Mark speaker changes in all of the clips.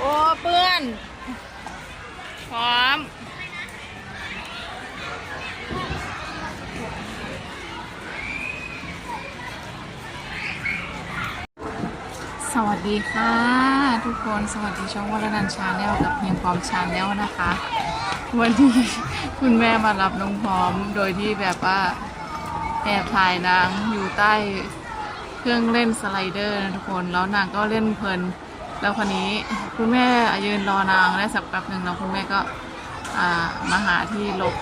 Speaker 1: โอ้เพื่อนพร้อมสวัสดีค่ะ ทุกคนสวัสดีช่องวรนันชาแนลกับเพียงพร้อมชาแนลนะคะ วันนี้คุณแม่มารับน้องพร้อมโดยที่แบบว่าแอบถ่ายนางอยู่ใต้เครื่องเล่นสไลเดอร์นะทุกคน แล้วนางก็เล่นเพลิน แล้วคนนี้คุณแม่ยืนรอนางได้สักแป๊บหนึ่งแล้วคุณแม่ก็มาหาที่หลบ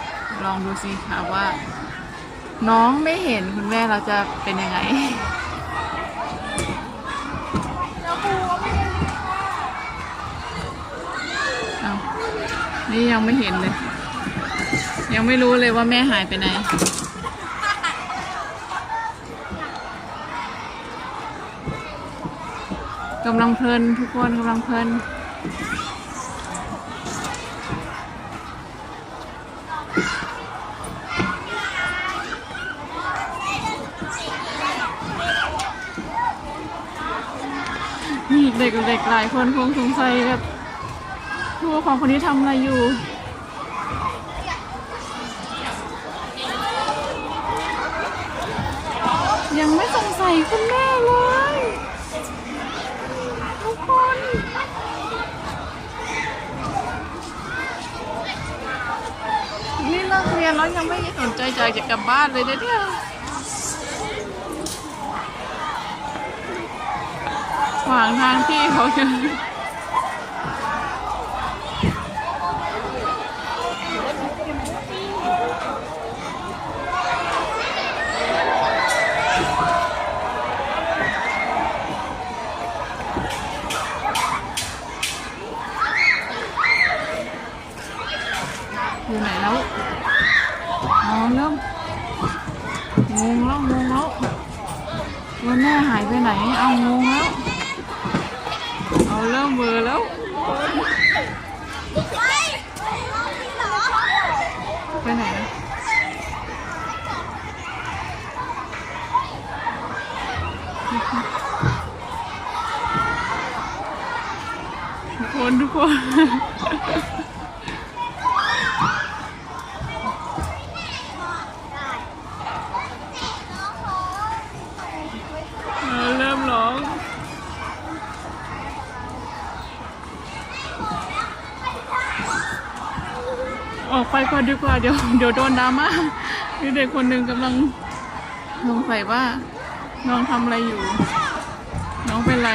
Speaker 1: ลองดูสิค่ะว่า น้องไม่เห็นคุณแม่เราจะเป็นยังไงเอานี่ยังไม่เห็นเลย ยังไม่รู้เลยว่าแม่หายไปไหน กำลังเพลินทุกคนกำลังเพลินนี่เด็กๆหลายคนคงสงสัยแบบผู้ปกครองคนนี้ทำอะไรอยู่ยังไม่สงสัยคุณแม่เลย ทุกคน นี่เลิกเรียน แล้วยังไม่สนใจอยากจะกลับบ้านเลยนะเนี่ยขวางทางพี่เขาอยู่อยู่ไหนแล้ว อ๋อเริ่มงงแล้วงงแล้วว่าแม่หายไปไหนเอางงแล้วเอาเริ่มเบลอร์แล้วไปไหนนะทุกคนทุกคน เอาเริ่มร้อง ออกไปก่อนดีกว่าเดี๋ยวเดี๋ยวโดนดราม่ามีเด็กคนหนึ่งกำลังสงสัยว่า น้องทำอะไรอยู่ น้องเป็นไร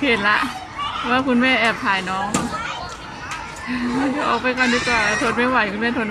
Speaker 1: เห็นละว่าคุณแม่แอบถ่ายน้อง เดี๋ยวออกไปก่อนดีกว่าทนไม่ไหวคุณแม่ทนไม่